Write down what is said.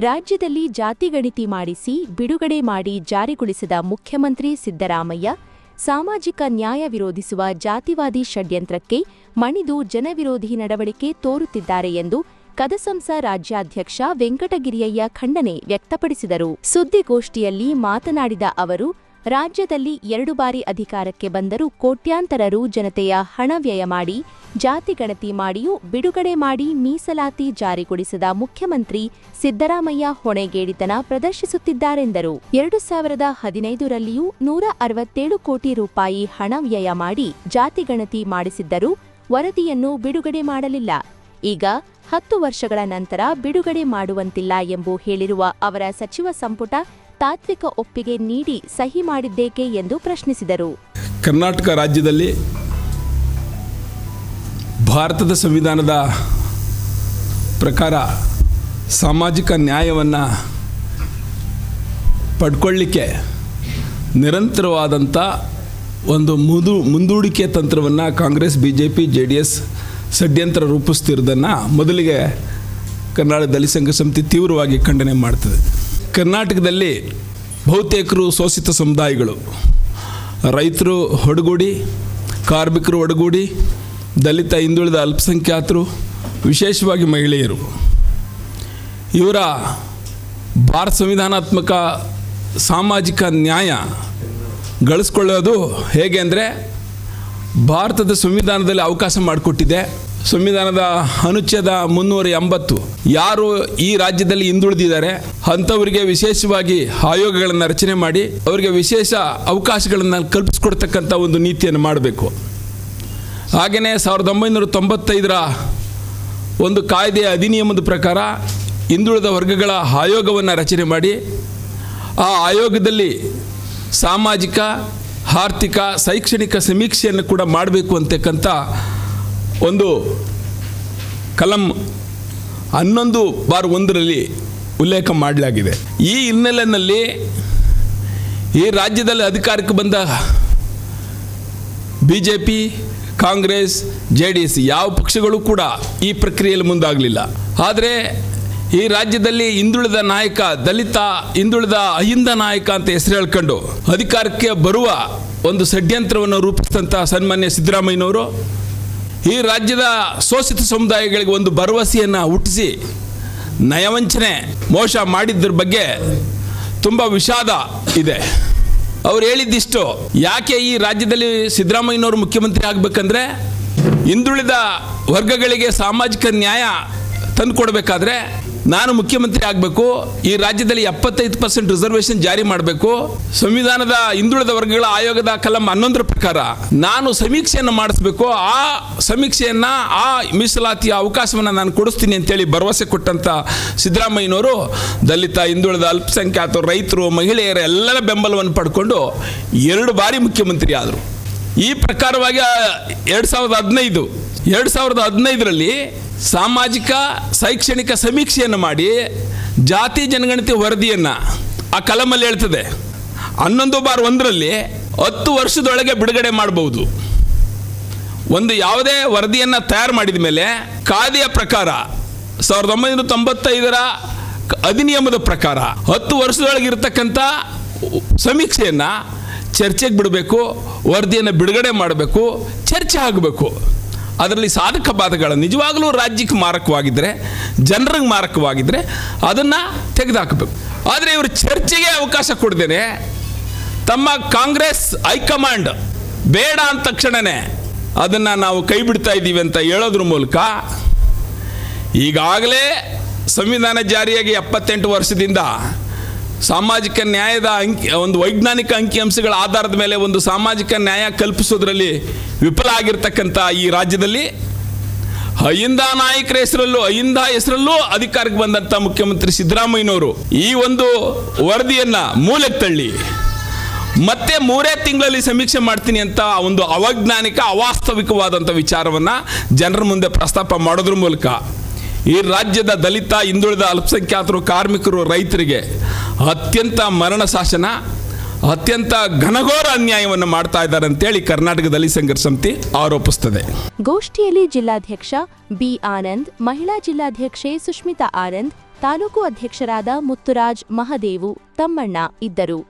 ರಾಜ್ಯದಲ್ಲಿ ಜಾತಿಗಣಿತಿ ಮಾಡಿಸಿ ಬಿಡುಗಡೆ ಮಾಡಿ ಜಾರಿಗೊಳಿಸಿದ ಮುಖ್ಯಮಂತ್ರಿ ಸಿದ್ದರಾಮಯ್ಯ, ಸಾಮಾಜಿಕ ನ್ಯಾಯ ವಿರೋಧಿಸುವ ಜಾತಿವಾದಿ ಷಡ್ಯಂತ್ರಕ್ಕೆ ಮಣಿದು ಜನವಿರೋಧಿ ನಡವಳಿಕೆ ತೋರುತ್ತಿದ್ದಾರೆ ಎಂದು ಕದಸಂಸ ರಾಜ್ಯಾಧ್ಯಕ್ಷ ವೆಂಕಟಗಿರಿಯಯ್ಯ ಖಂಡನೆ ವ್ಯಕ್ತಪಡಿಸಿದರು. ಸುದ್ದಿಗೋಷ್ಠಿಯಲ್ಲಿ ಮಾತನಾಡಿದ ಅವರು ರಾಜ್ಯದಲ್ಲಿ ಎರಡು ಬಾರಿ ಅಧಿಕಾರಕ್ಕೆ ಬಂದರೂ ಕೋಟ್ಯಾಂತರ ರು ಜನತೆಯ ಹಣ ವ್ಯಯ ಮಾಡಿ, ಜಾತಿ ಗಣತಿ ಮಾಡಿಯೂ ಬಿಡುಗಡೆ ಮಾಡಿ ಮೀಸಲಾತಿ ಜಾರಿಗೊಳಿಸಿದ ಮುಖ್ಯಮಂತ್ರಿ ಸಿದ್ದರಾಮಯ್ಯ ಹೊಣೆಗೇಡಿತನ ಪ್ರದರ್ಶಿಸುತ್ತಿದ್ದಾರೆಂದರು. ಎರಡು ಸಾವಿರದ ಹದಿನೈದರಲ್ಲಿಯೂ ನೂರ ಅರವತ್ತೇಳು ಕೋಟಿ ರೂಪಾಯಿ ಹಣ ವ್ಯಯ ಮಾಡಿ ಜಾತಿ ಗಣತಿ ಮಾಡಿಸಿದ್ದರೂ ವರದಿಯನ್ನು ಬಿಡುಗಡೆ ಮಾಡಲಿಲ್ಲ. ಈಗ ಹತ್ತು ವರ್ಷಗಳ ನಂತರ ಬಿಡುಗಡೆ ಮಾಡುವಂತಿಲ್ಲ ಎಂದು ಹೇಳಿರುವ ಅವರ ಸಚಿವ ಸಂಪುಟ ತಾತ್ವಿಕ ಒಪ್ಪಿಗೆ ನೀಡಿ ಸಹಿ ಮಾಡಿದ್ದೇಕೆ ಎಂದು ಪ್ರಶ್ನಿಸಿದರು. ಕರ್ನಾಟಕ ರಾಜ್ಯದಲ್ಲಿ ಭಾರತದ ಸಂವಿಧಾನದ ಪ್ರಕಾರ ಸಾಮಾಜಿಕ ನ್ಯಾಯವನ್ನು ಪಡ್ಕೊಳ್ಳಿಕ್ಕೆ ನಿರಂತರವಾದಂಥ ಒಂದು ಮುದು, ಮುಂದೂಡಿಕೆ ತಂತ್ರವನ್ನು Congress B J P J D S ಷಡ್ಯಂತ್ರ ರೂಪಿಸ್ತಿರೋದನ್ನು ಮೊದಲಿಗೆ ಕರ್ನಾಟಕ ದಲಿತ ಸಂಘ ಸಮಿತಿ ತೀವ್ರವಾಗಿ ಖಂಡನೆ ಮಾಡ್ತದೆ. ಕರ್ನಾಟಕದಲ್ಲಿ ಬಹುತೇಕರು ಶೋಷಿತ ಸಮುದಾಯಗಳು. ರೈತರು ಒಡಗೂಡಿ ಕಾರ್ಮಿಕರು ಒಡಗೂಡಿ ದಲಿತ, ಹಿಂದುಳಿದ ಅಲ್ಪಸಂಖ್ಯಾತರು, ವಿಶೇಷವಾಗಿ ಮಹಿಳೆಯರು. ಇವರ ಭಾರತ ಸಂವಿಧಾನಾತ್ಮಕ ಸಾಮಾಜಿಕ ನ್ಯಾಯ ಗಳಿಸ್ಕೊಳ್ಳೋದು ಹೇಗೆ ಅಂದರೆ ಭಾರತದ ಸಂವಿಧಾನದಲ್ಲಿ ಅವಕಾಶ ಮಾಡಿಕೊಟ್ಟಿದೆ. ಸಂವಿಧಾನದ ಅನುಚ್ಛೇದ ಮುನ್ನೂರ ಎಂಬತ್ತು. ಯಾರು ಈ ರಾಜ್ಯದಲ್ಲಿ ಹಿಂದುಳಿದಿದ್ದಾರೆ, ಅಂಥವರಿಗೆ ವಿಶೇಷವಾಗಿ ಆಯೋಗಗಳನ್ನು ರಚನೆ ಮಾಡಿ, ಅವರಿಗೆ ವಿಶೇಷ ಅವಕಾಶಗಳನ್ನು ಕಲ್ಪಿಸಿಕೊಡ್ತಕ್ಕಂಥ ಒಂದು ನೀತಿಯನ್ನು ಮಾಡಬೇಕು. ಹಾಗೆಯೇ ಸಾವಿರದ ಒಂಬೈನೂರ ತೊಂಬತ್ತೈದರ ಒಂದು ಕಾಯ್ದೆಯ ಅಧಿನಿಯಮದ ಪ್ರಕಾರ ಹಿಂದುಳಿದ ವರ್ಗಗಳ ಆಯೋಗವನ್ನು ರಚನೆ ಮಾಡಿ, ಆ ಆಯೋಗದಲ್ಲಿ ಸಾಮಾಜಿಕ, ಆರ್ಥಿಕ, ಶೈಕ್ಷಣಿಕ ಸಮೀಕ್ಷೆಯನ್ನು ಕೂಡ ಮಾಡಬೇಕು ಅಂತಕ್ಕಂಥ ಒಂದು ಕಲಂ ಹನ್ನೊಂದು ಬಾರ್ ಒಂದರಲ್ಲಿ ಉಲ್ಲೇಖ ಮಾಡಲಾಗಿದೆ. ಈ ಹಿನ್ನೆಲೆಯಲ್ಲಿ ಈ ರಾಜ್ಯದಲ್ಲಿ ಅಧಿಕಾರಕ್ಕೆ ಬಂದ B J P Congress, J D S ಯಾವ ಪಕ್ಷಗಳು ಕೂಡ ಈ ಪ್ರಕ್ರಿಯೆಯಲ್ಲಿ ಮುಂದಾಗಲಿಲ್ಲ. ಆದರೆ ಈ ರಾಜ್ಯದಲ್ಲಿ ಹಿಂದುಳಿದ ನಾಯಕ, ದಲಿತ, ಹಿಂದುಳಿದ ಅಹಿಂದ ನಾಯಕ ಅಂತ ಹೆಸರು ಹೇಳ್ಕೊಂಡು ಅಧಿಕಾರಕ್ಕೆ ಬರುವ ಒಂದು ಷಡ್ಯಂತ್ರವನ್ನು ರೂಪಿಸಿದಂಥ ಸನ್ಮಾನ್ಯ ಸಿದ್ದರಾಮಯ್ಯನವರು ಈ ರಾಜ್ಯದ ಶೋಷಿತ ಸಮುದಾಯಗಳಿಗೆ ಒಂದು ಭರವಸೆಯನ್ನು ಹುಟ್ಟಿಸಿ ನಯವಂಚನೆ ಮೋಸ ಮಾಡಿದ್ದರ ಬಗ್ಗೆ ತುಂಬ ವಿಷಾದ ಇದೆ. ಅವ್ರು ಹೇಳಿದ್ದಿಷ್ಟು ಯಾಕೆ ಈ ರಾಜ್ಯದಲ್ಲಿ ಸಿದ್ದರಾಮಯ್ಯನವರು ಮುಖ್ಯಮಂತ್ರಿ ಆಗಬೇಕಂದ್ರೆ ಹಿಂದುಳಿದ ವರ್ಗಗಳಿಗೆ ಸಾಮಾಜಿಕ ನ್ಯಾಯ ತಂದುಕೊಡ್ಬೇಕಾದ್ರೆ ನಾನು ಮುಖ್ಯಮಂತ್ರಿ ಆಗಬೇಕು, ಈ ರಾಜ್ಯದಲ್ಲಿ ಎಪ್ಪತ್ತೈದು ಪರ್ಸೆಂಟ್ ರಿಸರ್ವೇಷನ್ ಜಾರಿ ಮಾಡಬೇಕು, ಸಂವಿಧಾನದ ಹಿಂದುಳಿದ ವರ್ಗಗಳ ಆಯೋಗದ ಕಲಂ ಹನ್ನೊಂದರ ಪ್ರಕಾರ ನಾನು ಸಮೀಕ್ಷೆಯನ್ನು ಮಾಡಿಸ್ಬೇಕು, ಆ ಸಮೀಕ್ಷೆಯನ್ನು, ಆ ಮೀಸಲಾತಿಯ ಅವಕಾಶವನ್ನು ನಾನು ಕೊಡಿಸ್ತೀನಿ ಅಂತೇಳಿ ಭರವಸೆ ಕೊಟ್ಟಂಥ ಸಿದ್ದರಾಮಯ್ಯನವರು, ದಲಿತ, ಹಿಂದುಳಿದ, ಅಲ್ಪಸಂಖ್ಯಾತ, ರೈತರು, ಮಹಿಳೆಯರ ಎಲ್ಲರ ಬೆಂಬಲವನ್ನು ಪಡ್ಕೊಂಡು ಎರಡು ಬಾರಿ ಮುಖ್ಯಮಂತ್ರಿ ಆದರು. ಈ ಪ್ರಕಾರವಾಗಿ ಎರಡು ಸಾವಿರದ ಹದಿನೈದು, ಎರಡು ಸಾವಿರದ ಹದಿನೈದರಲ್ಲಿ ಸಾಮಾಜಿಕ, ಶೈಕ್ಷಣಿಕ ಸಮೀಕ್ಷೆಯನ್ನು ಮಾಡಿ ಜಾತಿ ಜನಗಣತಿ ವರದಿಯನ್ನು ಆ ಕಲಮಲ್ಲಿ ಹೇಳ್ತದೆ. ಹನ್ನೊಂದು ಬಾರ್ ಒಂದರಲ್ಲಿ ಹತ್ತು ವರ್ಷದೊಳಗೆ ಬಿಡುಗಡೆ ಮಾಡಬಹುದು. ಒಂದು ಯಾವುದೇ ವರದಿಯನ್ನು ತಯಾರು ಮಾಡಿದ ಮೇಲೆ ಕಾಯ್ದೆಯ ಪ್ರಕಾರ ಸಾವಿರದ ಒಂಬೈನೂರ ತೊಂಬತ್ತೈದರ ಅಧಿನಿಯಮದ ಪ್ರಕಾರ ಹತ್ತು ವರ್ಷದೊಳಗೆ ಇರತಕ್ಕಂಥ ಸಮೀಕ್ಷೆಯನ್ನು ಚರ್ಚೆಗೆ ಬಿಡಬೇಕು, ವರದಿಯನ್ನು ಬಿಡುಗಡೆ ಮಾಡಬೇಕು, ಚರ್ಚೆ ಆಗಬೇಕು. ಅದರಲ್ಲಿ ಸಾಧಕ ಬಾಧಕಗಳು ನಿಜವಾಗಲೂ ರಾಜ್ಯಕ್ಕೆ ಮಾರಕವಾಗಿದ್ದರೆ ಜನರಿಗೆ ಮಾರಕವಾಗಿದ್ದರೆ ಅದನ್ನು ತೆಗೆದುಹಾಕಬೇಕು ಆದರೆ ಇವರು ಚರ್ಚೆಗೆ ಅವಕಾಶ ಕೊಡ್ದೇನೆ, ತಮ್ಮ ಕಾಂಗ್ರೆಸ್ ಹೈಕಮಾಂಡ್ ಬೇಡ ಅಂದ ತಕ್ಷಣವೇ ಅದನ್ನು ನಾವು ಕೈ ಬಿಡ್ತಾ ಇದ್ದೀವಿ ಅಂತ ಹೇಳೋದ್ರ ಮೂಲಕ ಈಗಾಗಲೇ ಸಂವಿಧಾನ ಜಾರಿಯಾಗಿ ಎಪ್ಪತ್ತೆಂಟು ವರ್ಷದಿಂದ ಸಾಮಾಜಿಕ ನ್ಯಾಯದ ಅಂಕಿ, ಒಂದು ವೈಜ್ಞಾನಿಕ ಅಂಕಿಅಂಶಗಳ ಆಧಾರದ ಮೇಲೆ ಒಂದು ಸಾಮಾಜಿಕ ನ್ಯಾಯ ಕಲ್ಪಿಸೋದ್ರಲ್ಲಿ ವಿಫಲ ಆಗಿರ್ತಕ್ಕಂಥ ಈ ರಾಜ್ಯದಲ್ಲಿ ಅಹಿಂದ ನಾಯಕರ ಹೆಸರಲ್ಲೂ, ಅಹಿಂದ ಹೆಸರಲ್ಲೂ ಅಧಿಕಾರಕ್ಕೆ ಬಂದಂಥ ಮುಖ್ಯಮಂತ್ರಿ ಸಿದ್ದರಾಮಯ್ಯನವರು ಈ ಒಂದು ವರದಿಯನ್ನು ಮೂಲಕ್ಕೆ ತಳ್ಳಿ, ಮತ್ತೆ ಮೂರೇ ತಿಂಗಳಲ್ಲಿ ಸಮೀಕ್ಷೆ ಮಾಡ್ತೀನಿ ಅಂತ ಒಂದು ಅವೈಜ್ಞಾನಿಕ, ಅವಾಸ್ತವಿಕವಾದಂಥ ವಿಚಾರವನ್ನು ಜನರ ಮುಂದೆ ಪ್ರಸ್ತಾಪ ಮಾಡೋದ್ರ ಮೂಲಕ ಈ ರಾಜ್ಯದ ದಲಿತ, ಹಿಂದುಳಿದ ಅಲ್ಪಸಂಖ್ಯಾತರು, ಕಾರ್ಮಿಕರು, ರೈತರಿಗೆ ಅತ್ಯಂತ ಮರಣ ಶಾಸನ, ಅತ್ಯಂತ ಘನಘೋರ ಅನ್ಯಾಯವನ್ನು ಮಾಡ್ತಾ ಇದ್ದಾರೆ ಅಂತೇಳಿ ಕರ್ನಾಟಕ ದಲಿತ ಸಂಘರ್ಷ ಸಮಿತಿ ಆರೋಪಿಸುತ್ತದೆ ಗೋಷ್ಠಿಯಲ್ಲಿ ಜಿಲ್ಲಾಧ್ಯಕ್ಷ ಬಿ ಆನಂದ್, ಮಹಿಳಾ ಜಿಲ್ಲಾಧ್ಯಕ್ಷೆ ಸುಷ್ಮಿತಾ ಆನಂದ್, ತಾಲೂಕು ಅಧ್ಯಕ್ಷರಾದ ಮುತ್ತುರಾಜ್ ಮಹದೇವು ತಮ್ಮಣ್ಣ ಇದ್ದರು.